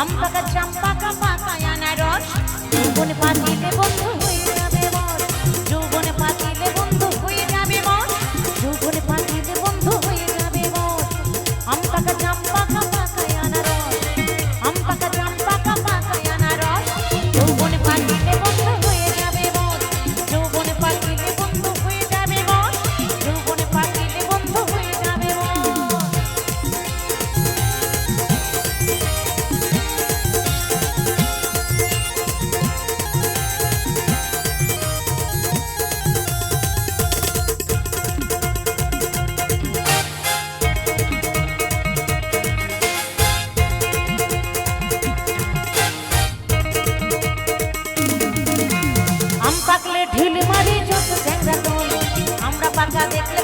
আম পাকা চাম পাকা পাকা আনারস। কোন পাখিতে বন্ধু থাকলে ঢিল মারি যত ঝেংরা আমরা পাকা দেখলে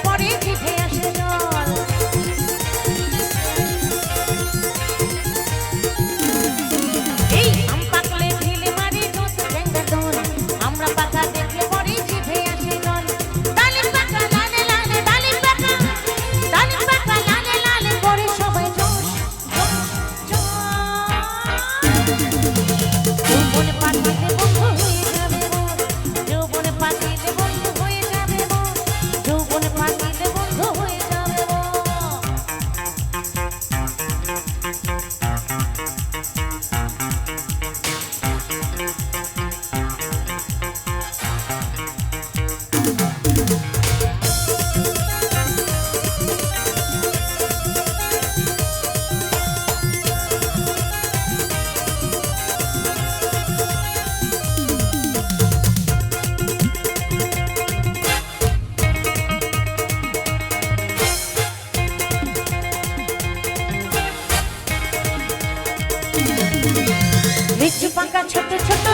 ছোট ছোট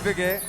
실백의